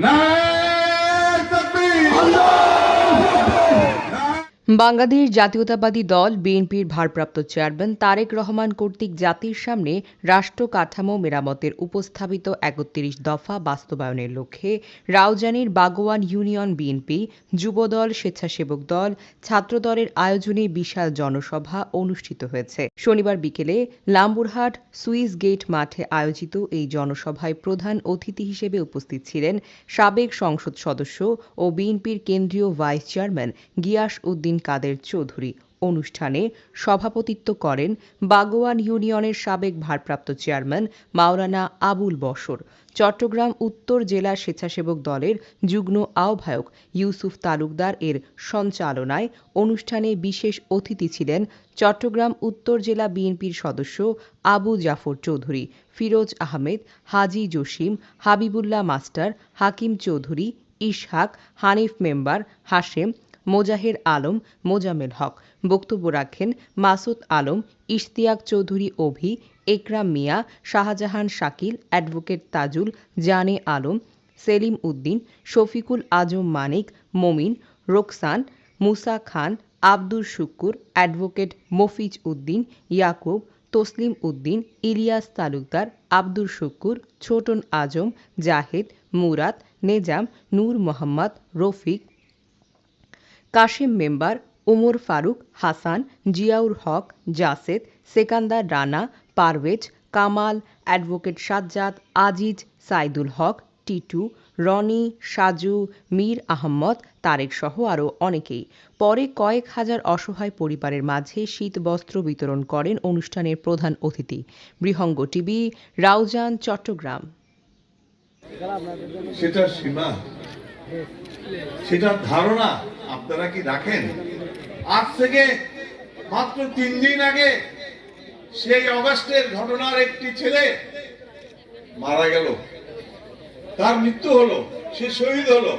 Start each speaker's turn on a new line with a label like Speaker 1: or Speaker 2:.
Speaker 1: Nine.
Speaker 2: Bangladesh জাতীয়তাবাদী দল বিএনপির ভারপ্রাপ্ত চেয়ারম্যান তারেক রহমান কর্তৃক জাতির সামনে রাষ্ট্র কাঠামো মেরামতের উপস্থাপিত একত্রিশ দফা বাস্তবায়নের লক্ষ্যে রাউজানির বাগোয়ান ইউনিয়ন বিএনপি, যুবদল, স্বেচ্ছাসেবক দল, ছাত্রদলের আয়োজনে বিশাল জনসভা অনুষ্ঠিত হয়েছে। শনিবার বিকেলে লাম্বুরহাট সুইস গেট মাঠে আয়োজিত এই জনসভায় প্রধান অতিথি হিসেবে উপস্থিত ছিলেন সাবেক সংসদ সদস্য ও বিএনপির কেন্দ্রীয় ভাইস চেয়ারম্যান গিয়াস উদ্দিন কাদের চৌধুরী। অনুষ্ঠানে সভাপতিত্ব করেন বাগোয়ান ইউনিয়নের সাবেক ভারপ্রাপ্ত চেয়ারম্যান মাওলানা আবুল বশর। চট্টগ্রাম উত্তর জেলা স্বেচ্ছাসেবক দলের যুগ্ম আহ্বায়ক ইউসুফ তালুকদার এর সঞ্চালনায় অনুষ্ঠানে বিশেষ অতিথি ছিলেন চট্টগ্রাম উত্তর জেলা বিএনপির সদস্য আবু জাফর চৌধুরী, ফিরোজ আহমেদ, হাজি জসিম, হাবিবুল্লাহ মাস্টার, হাকিম চৌধুরী, ইসহাক, হানিফ মেম্বার, হাশেম মোজাহের আলম মোজামেল হক। বক্তব্য রাখেন Masud Alam, Ishtiaq Chowdhury Ovi, Ekram Mia, Shahjahan Shakil, advocate Tajul, Jane Alam, Selim Uddin, Shafiqul Azam Manik, Momin, Roksan, Musa Khan Abdur Shukkur, advocate Mafiz Uddin, Yakub, Taslim Uddin, Ilias Talukdar Abdur Shukkur, Chhoton Azam, Jahed, Murad, Nezam, Nur Mohammad, Rafiq Kashim member Omar Faruk, Hasan, Ziaur Haque, Jased, Sekander Rana, Parvez, Kamal, advocate Sajjad, Aziz, Saidul Haque, Titu, Rony, Saju, Mir Ahmed, Tarek সহ আরও অনেকেই। পরে কয়েক হাজার অসহায় পরিবারের মাঝে শীত বস্ত্র বিতরণ করেন অনুষ্ঠানের প্রধান অতিথি। বৃহঙ্গ টিভি, রাউজান, চট্টগ্রাম।
Speaker 1: সেটার সীমা সেটার ধারণা আপনারা কি রাখেন? আজ থেকে মাত্র তিন দিন আগে সেই অগাস্টের ঘটনার একটি ছেলে মারা গেল। তার মৃত্যু হলো, সে শহীদ হলো।